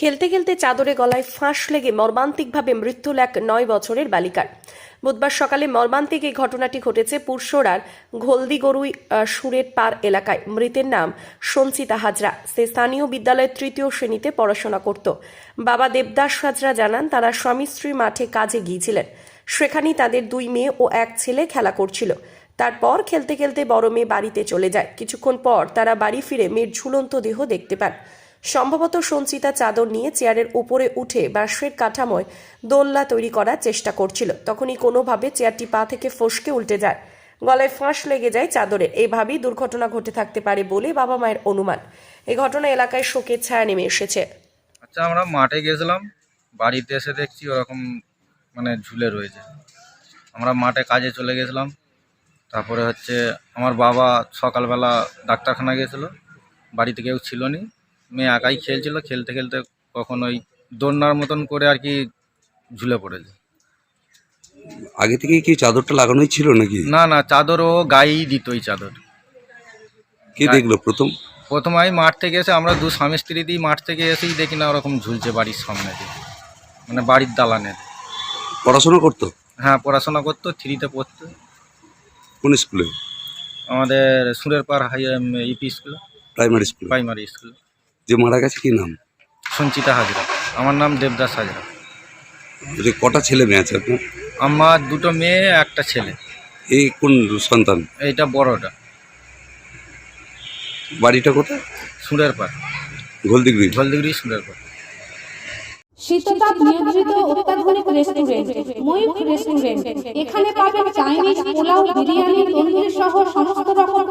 খেলতে খেলতে চাদরে গলায় ফাঁস লেগে মর্মান্তিকভাবে মৃত্যু হল এক নয় বছরের বালিকার। বুধবার সকালে মর্মান্তিক এই ঘটনাটি ঘটেছে পুরসরার ঘলদিগরুই সুরের পার এলাকায়। মৃতের নাম সঞ্চিতা হাজরা। সে স্থানীয় বিদ্যালয়ের তৃতীয় শ্রেণীতে পড়াশোনা করত। বাবা দেবদাস হাজরা জানান, তারা স্বামী স্ত্রী মাঠে কাজে গিয়েছিলেন। সেখানেই তাদের দুই মেয়ে ও এক ছেলে খেলা করছিল। তারপর খেলতে খেলতে বড় মেয়ে বাড়িতে চলে যায়। কিছুক্ষণ পর তারা বাড়ি ফিরে মেয়ের ঝুলন্ত দেহ দেখতে পান। সম্ভবত সঞ্চিতা চাদর নিয়ে চেয়ারের উপরে উঠে বাঁশের কাঠামোয় দোলনা তৈরি করার চেষ্টা করছিল। তখনই কোনোভাবে চেয়ারটি পা থেকে ফসকে উল্টে যায়। গলায় ফাঁস লেগে যায় চাদরে এইভাবেই দুর্ঘটনা ঘটে থাকতে পারে বলে বাবা মায়ের অনুমান। এই ঘটনা এলাকায় শোকের ছায়া নেমে এসেছে। আচ্ছা আমরা মাঠে গেছিলাম। বাড়িতে এসে দেখছি ওরকম মানে ঝুলে রয়েছে। আমরা মাঠে কাজে চলে গেছিলাম। তারপরে হচ্ছে আমার বাবা সকালবেলা ডাক্তারখানা গেছিল। বাড়িতে কেউ ছিল নি। মেয়ে একাই খেলছিল খেলতে খেলতে কখন ওই দোলনার মতন করে আর কি ঝুলে পড়েছে। আগে থেকে কি চাদরটা লাগানোই ছিল নাকি? না না চাদর ও গায়েই দিত ওই চাদর। কে দেখল প্রথম? প্রথমে আমি মাঠ থেকে এসে আমরা দু স্বামী স্ত্রীতেই মাঠ থেকে এসেই দেখি না ওরকম ঝুলছে বাড়ির সামনে দিয়ে। মানে বাড়ির দালানের। পড়াশোনা করতো? হ্যাঁ পড়াশোনা করতো থ্রিতে পড়তো। কোন স্কুলে? আমাদের সুরের পার high EP school. Primary school. Primary school. যে মারা গেছে কি নাম? সঞ্চিতা হাজরা। আমার নাম দেবদাস হাজরা। যে কটা ছেলে মেয়ে আছে আপনার? আমার দুটো মেয়ে একটা ছেলে। এই কোন সন্তান? এইটা বড়টা। বাড়িটা কোথায়? সুরের পার গোলদিগড়ি জলদিগুড়ি সুরের পার শীততাপ নিয়ন্ত্রিত অত্যাধুনিক রেস্টুরেন্ট ময়ূখ রেস্টুরেন্ট এখানে পাবেন চাইনিজ পোলাও বিরিয়ানি তন্দুরি সহ সমস্ত রকম